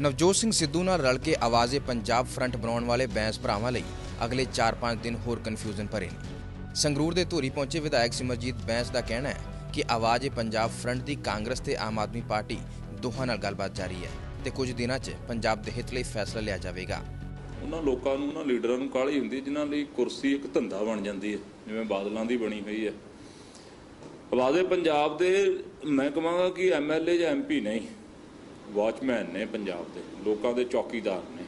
ਨਵਜੋਤ ਸਿੰਘ ਸਿੱਧੂ ਨਾਲ ਰਲ ਕੇ ਆਵਾਜ਼ੇ ਪੰਜਾਬ ਫਰੰਟ ਬਣਾਉਣ ਵਾਲੇ ਬੈਂਸ ਭਰਾਵਾਂ ਲਈ ਅਗਲੇ 4-5 ਦਿਨ ਹੋਰ ਕਨਫਿਊਜ਼ਨ ਭਰੇ ਨੇ। ਸੰਗਰੂਰ ਦੇ ਧੂਰੀ ਪਹੁੰਚੇ ਵਿਧਾਇਕ ਸਿਮਰਜੀਤ ਬੈਂਸ ਦਾ ਕਹਿਣਾ ਹੈ ਕਿ ਆਵਾਜ਼ੇ ਪੰਜਾਬ ਫਰੰਟ ਦੀ ਕਾਂਗਰਸ ਤੇ ਆਮ ਆਦਮੀ ਪਾਰਟੀ ਦੋਹਾਂ ਨਾਲ ਗੱਲਬਾਤ ਜਾਰੀ ਹੈ ਤੇ ਕੁਝ ਦਿਨਾਂ 'ਚ ਪੰਜਾਬ ਦੇ ਹਿੱਤ ਲਈ ਫੈਸਲਾ ਲਿਆ ਜਾਵੇਗਾ। ਉਹਨਾਂ ਲੋਕਾਂ ਨੂੰ, ਉਹਨਾਂ ਲੀਡਰਾਂ ਨੂੰ ਕਾਹਲੀ ਹੁੰਦੀ ਜਿਨ੍ਹਾਂ ਲਈ ਕੁਰਸੀ ਇੱਕ ਧੰਦਾ ਬਣ ਜਾਂਦੀ ਹੈ, ਜਿਵੇਂ ਬਾਦਲਾਂ ਦੀ ਬਣੀ ਹੋਈ ਹੈ। ਆਵਾਜ਼ੇ ਪੰਜਾਬ ਦੇ ਮੈਂ ਕਹਾਂਗਾ ਕਿ ਐਮਐਲਏ ਜਾਂ ਐਮਪੀ ਨਹੀਂ। ਵਾਚਮੈਨ ਨੇ ਪੰਜਾਬ ਦੇ, ਲੋਕਾਂ ਦੇ ਚੌਕੀਦਾਰ ਨੇ।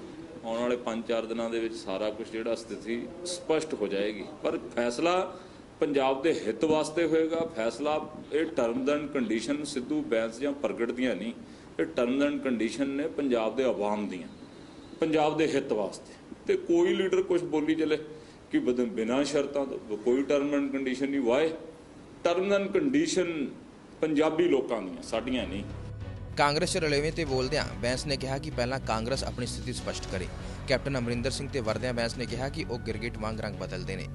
ਆਉਣ ਵਾਲੇ 5-4 ਦਿਨਾਂ ਦੇ ਵਿੱਚ ਸਾਰਾ ਕੁਝ ਜਿਹੜਾ ਸਥਿਤੀ ਸਪਸ਼ਟ ਹੋ ਜਾਏਗੀ। ਪਰ ਫੈਸਲਾ ਪੰਜਾਬ ਦੇ ਹਿੱਤ ਵਾਸਤੇ ਹੋਏਗਾ। ਫੈਸਲਾ ਇਹ terms and condition Sidhu Bains ਜਾਂ ਪ੍ਰਗਟ ਦੀਆਂ ਨਹੀਂ, ਇਹ ਟਰਮਸ ਐਂਡ ਕੰਡੀਸ਼ਨ ਨੇ ਪੰਜਾਬ ਦੇ ਆਵਾਮ ਦੀਆਂ, ਪੰਜਾਬ ਦੇ ਹਿੱਤ ਵਾਸਤੇ। ਤੇ ਕੋਈ ਲੀਡਰ ਕੁਝ ਬੋਲੀ ਚਲੇ ਕਿ ਬਦ- ਬਿਨਾਂ ਸ਼ਰਤਾਂ ਤੋਂ ਕੋਈ ਟਰਮ ਐਂਡ ਕੰਡੀਸ਼ਨ ਨਹੀਂ Y. Term and condition Punjabi ਲੋਕਾਂ ਦੀਆਂ, ਸਾਡੀਆਂ ਨਹੀਂ। ਕਾਂਗਰਸ ਰਲੇਵੇਂ ਤੇ ਬੋਲਦਿਆਂ ਬੈਂਸ ਨੇ ਕਿਹਾ ਕਿ ਪਹਿਲਾਂ ਕਾਂਗਰਸ ਆਪਣੀ ਸਥਿਤੀ ਸਪਸ਼ਟ ਕਰੇ। ਕੈਪਟਨ ਅਮਰਿੰਦਰ ਸਿੰਘ ਤੇ ਵਰਦਿਆਂ ਬੈਂਸ ਨੇ ਕਿਹਾ ਕਿ ਉਹ ਗਿਰਗਿਟ ਵਾਂਗ ਰੰਗ ਬਦਲਦੇ ਨੇ।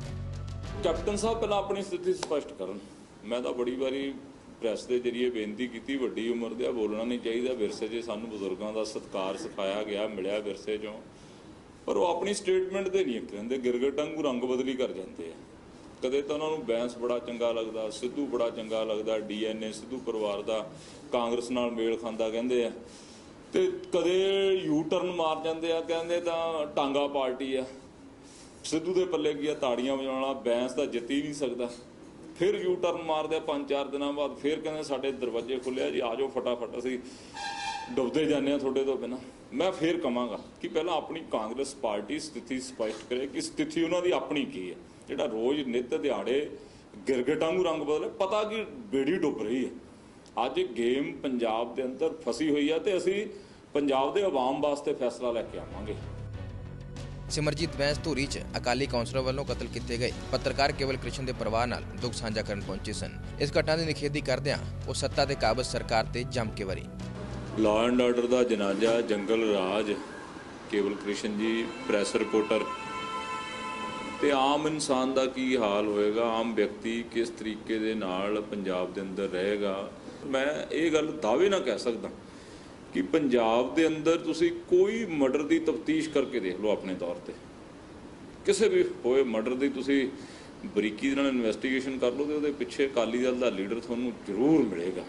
ਕੈਪਟਨ ਸਾਹਿਬ, ਪਹਿਲਾਂ ਆਪਣੀ ਸਥਿਤੀ ਸਪਸ਼ਟ ਕਰਨ। ਮੈਂ ਤਾਂ ਬੜੀ ਵਾਰੀ ਪ੍ਰੈਸ ਦੇ ਜਰੀਏ ਬੇਨਤੀ ਕੀਤੀ, ਵੱਡੀ ਉਮਰ ਦੇ ਆ, ਬੋਲਣਾ ਨਹੀਂ ਚਾਹੀਦਾ। ਵਿਰਸੇ 'ਚ ਸਾਨੂੰ ਬਜ਼ੁਰਗਾਂ ਦਾ ਸਤਿਕਾਰ ਸਿਖਾਇਆ ਗਿਆ, ਮਿਲਿਆ ਵਿਰਸੇ 'ਚੋਂ। ਪਰ ਉਹ ਆਪਣੀ ਸਟੇਟਮੈਂਟ ਦੇ ਨਹੀਂ ਰਹਿੰਦੇ। ਗਿਰਗਟ ਵਾਂਗੂ ਰੰਗ ਬਦਲੀ ਕਰ ਜਾਂਦੇ ਆ। ਕਦੇ ਤਾਂ ਉਹਨਾਂ ਨੂੰ ਬੈਂਸ ਬੜਾ ਚੰਗਾ ਲੱਗਦਾ, ਸਿੱਧੂ ਬੜਾ ਚੰਗਾ ਲੱਗਦਾ, ਡੀਐਨਏ, ਸਿੱਧੂ ਪਰਿਵਾਰ ਦਾ, ਕਾਂਗਰਸ ਨਾਲ ਮੇਲ ਖਾਂਦਾ ਕਹਿੰਦੇ ਆ। ਤੇ ਕਦੇ ਯੂ ਟਰਨ ਮਾਰ ਜਾਂਦੇ ਆ, ਕਹਿੰਦੇ ਤਾਂ ਟਾਂਗਾ ਪਾਰਟੀ ਆ। ਸਿੱਧੂ ਦੇ ਪੱਲੇ ਕੀ ਆ, ਤਾੜੀਆਂ ਵਜਾਉਣ ਵਾਲਾ, ਬੈਂਸ ਤਾਂ ਜਿੱਤ ਹੀ ਨਹੀਂ ਸਕਦਾ। ਫਿਰ ਯੂ ਟਰਨ ਮਾਰਦੇ ਆ, ਪੰਜ ਚਾਰ ਦਿਨਾਂ ਬਾਅਦ, ਫਿਰ ਕਹਿੰਦੇ ਸਾਡੇ ਦਰਵਾਜ਼ੇ ਖੁੱਲਿਆ ਜੀ, ਆ ਜਾਓ ਫਟਾਫਟ ਅਸੀਂ। ਡੁੱਬਦੇ ਜਾਂਦੇ ਆ ਤੁਹਾਡੇ ਤੋਂ ਬਿਨਾ। ਮੈਂ ਫਿਰ ਕਹਾਂਗਾ ਕਿ ਪਹਿਲਾਂ ਆਪਣੀ ਕਾਂਗਰਸ ਪਾਰਟੀ ਸਥਿਤੀ ਸਪਸ਼ਟ ਕਰੇ ਕਿ ਸਥਿਤੀ ਉਹਨਾਂ ਦੀ ਆਪਣੀ ਕੀ ਹੈ। ਜਿਹੜਾ ਰੋਜ਼ ਨਿੱਤ ਦਿਹਾੜੇ ਗਿਰਗਟਾਂ ਨੂੰ ਰੰਗ ਬਦਲੇ, ਪਤਾ ਕਿ ਬੇੜੀ ਡੁੱਬ ਰਹੀ ਹੈ। ਅੱਜ ਗੇਮ ਪੰਜਾਬ ਦੇ ਅੰਦਰ ਫਸੀ ਹੋਈ ਹੈ ਤੇ ਅਸੀਂ ਪੰਜਾਬ ਦੇ ਆਵਾਮ ਵਾਸਤੇ ਫੈਸਲਾ ਲੈ ਕੇ ਆਵਾਂਗੇ। ਸਿਮਰਜੀਤ ਬੈਂਸ ਧੂਰੀ 'ਚ ਅਕਾਲੀ ਕੌਂਸਲਰ ਵੱਲੋਂ ਕਤਲ ਕੀਤੇ ਗਏ ਪੱਤਰਕਾਰ ਕੇਵਲ ਕ੍ਰਿਸ਼ਨ ਦੇ ਪਰਿਵਾਰ ਨਾਲ ਦੁੱਖ ਸਾਂਝਾ ਕਰਨ ਪਹੁੰਚੇ ਸਨ। ਇਸ ਘਟਨਾ ਦੀ ਨਿਖੇਧੀ ਕਰਦਿਆਂ ਉਹ ਸੱਤਾ ਦੇ ਕਾਬਜ਼ ਸਰਕਾਰ ਤੇ ਜੰਮ ਕੇ ਵਰੀ। ਲਾਅ ਐਂਡ ਆਰਡਰ ਦਾ ਜਨਾਜ਼ਾ, ਜੰਗਲ ਰਾਜ, ਕੇਵਲ ਕ੍ਰਿਸ਼ਨ ਜੀ ਪ੍ਰੈਸ ਰਿਪੋਰਟਰ ਤੇ ਆਮ ਇਨਸਾਨ ਦਾ ਕੀ ਹਾਲ ਹੋਏਗਾ? ਆਮ ਵਿਅਕਤੀ ਕਿਸ ਤਰੀਕੇ ਦੇ ਨਾਲ ਪੰਜਾਬ ਦੇ ਅੰਦਰ ਰਹੇਗਾ? ਮੈਂ ਇਹ ਗੱਲ ਦਾਅਵੇ ਨਾ ਕਹਿ ਸਕਦਾ ਕਿ ਪੰਜਾਬ ਦੇ ਅੰਦਰ ਤੁਸੀਂ ਕੋਈ ਮਰਡਰ ਦੀ ਤਫਤੀਸ਼ ਕਰਕੇ ਦੇਖ ਲਓ ਆਪਣੇ ਤੌਰ ਤੇ। ਕਿਸੇ ਵੀ ਹੋਏ ਮਰਡਰ ਦੀ ਤੁਸੀਂ ਬਰੀਕੀ ਦੇ ਨਾਲ ਇਨਵੈਸਟੀਗੇਸ਼ਨ ਕਰ ਲਓ ਤੇ ਉਹਦੇ ਪਿੱਛੇ ਅਕਾਲੀ ਦਲ ਦਾ ਲੀਡਰ ਤੁਹਾਨੂੰ ਜ਼ਰੂਰ ਮਿਲੇਗਾ।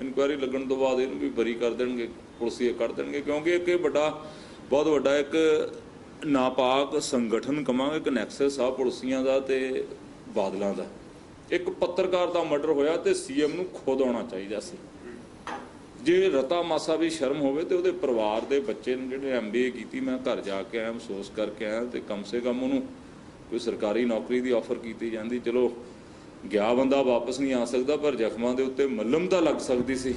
ਇਨਕੁਆਇਰੀ ਲੱਗਣ ਤੋਂ ਬਾਅਦ ਇਹਨੂੰ ਵੀ ਬਰੀ ਕਰ ਦੇਣਗੇ ਪੁਲਿਸੀਏ ਕੱਢ ਦੇਣਗੇ, ਕਿਉਂਕਿ ਇੱਕ ਇਹ ਵੱਡਾ, ਬਹੁਤ ਵੱਡਾ ਇੱਕ ਨਾਪਾਕ ਸੰਗਠਨ ਕਮਾਂਗੇ ਇੱਕ ਨੈਕਸਸ ਆ ਪੁਲਿਸੀਆਂ ਦਾ ਤੇ ਬਾਦਲਾਂ ਦਾ। ਇੱਕ ਪੱਤਰਕਾਰ ਦਾ ਮਰਡਰ ਹੋਇਆ ਤੇ ਸੀਐਮ ਨੂੰ ਖੁਦ ਆਉਣਾ ਚਾਹੀਦਾ ਸੀ। ਜੇ ਰਤਾ ਮਾਸਾ ਵੀ ਸ਼ਰਮ ਹੋਵੇ ਤੇ ਉਹਦੇ ਪਰਿਵਾਰ ਦੇ ਬੱਚੇ ਨੇ ਜਿਹੜੇ ਐਮਬੀਏ ਕੀਤੀ, ਮੈਂ ਘਰ ਜਾ ਕੇ ਆਇਆ ਅਫਸੋਸ ਕਰਕੇ ਆਇਆ ਤੇ ਕਮ ਸੇ ਕਮ ਉਹਨੂੰ ਕੋਈ ਸਰਕਾਰੀ ਨੌਕਰੀ ਦੀ ਆਫਰ ਕੀਤੀ ਜਾਂਦੀ, ਚਲੋ ਗਿਆ ਬੰਦਾ ਵਾਪਸ ਨਹੀਂ ਆ ਸਕਦਾ, ਪਰ ਜ਼ਖਮਾਂ ਦੇ ਉੱਤੇ ਮੱਲਮ ਤਾਂ ਲੱਗ ਸਕਦੀ ਸੀ।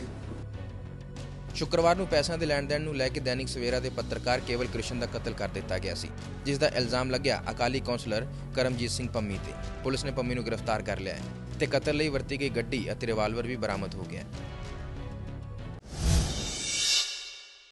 ਸ਼ੁੱਕਰਵਾਰ ਨੂੰ ਪੈਸਿਆਂ ਦੇ ਲੈਣ ਦੇਣ ਨੂੰ ਲੈ ਕੇ ਦੈਨਿਕ ਸਵੇਰਾ ਦੇ ਪੱਤਰਕਾਰ ਕੇਵਲ ਕ੍ਰਿਸ਼ਨ ਦਾ ਕਤਲ ਕਰ ਦਿੱਤਾ ਗਿਆ ਸੀ, ਜਿਸ ਦਾ ਇਲਜ਼ਾਮ ਲੱਗਿਆ ਅਕਾਲੀ ਕੌਂਸਲਰ ਕਰਮਜੀਤ ਸਿੰਘ ਪੰਮੀ ਤੇ। ਪੁਲਿਸ ਨੇ ਪੰਮੀ ਨੂੰ ਗ੍ਰਿਫਤਾਰ ਕਰ ਲਿਆ ਹੈ ਤੇ ਕਤਲ ਲਈ ਵਰਤੀ ਗਈ ਗੱਡੀ ਅਤੇ ਰਿਵਾਲਵਰ ਵੀ ਬਰਾਮਦ ਹੋ ਗਿਆ ਹੈ।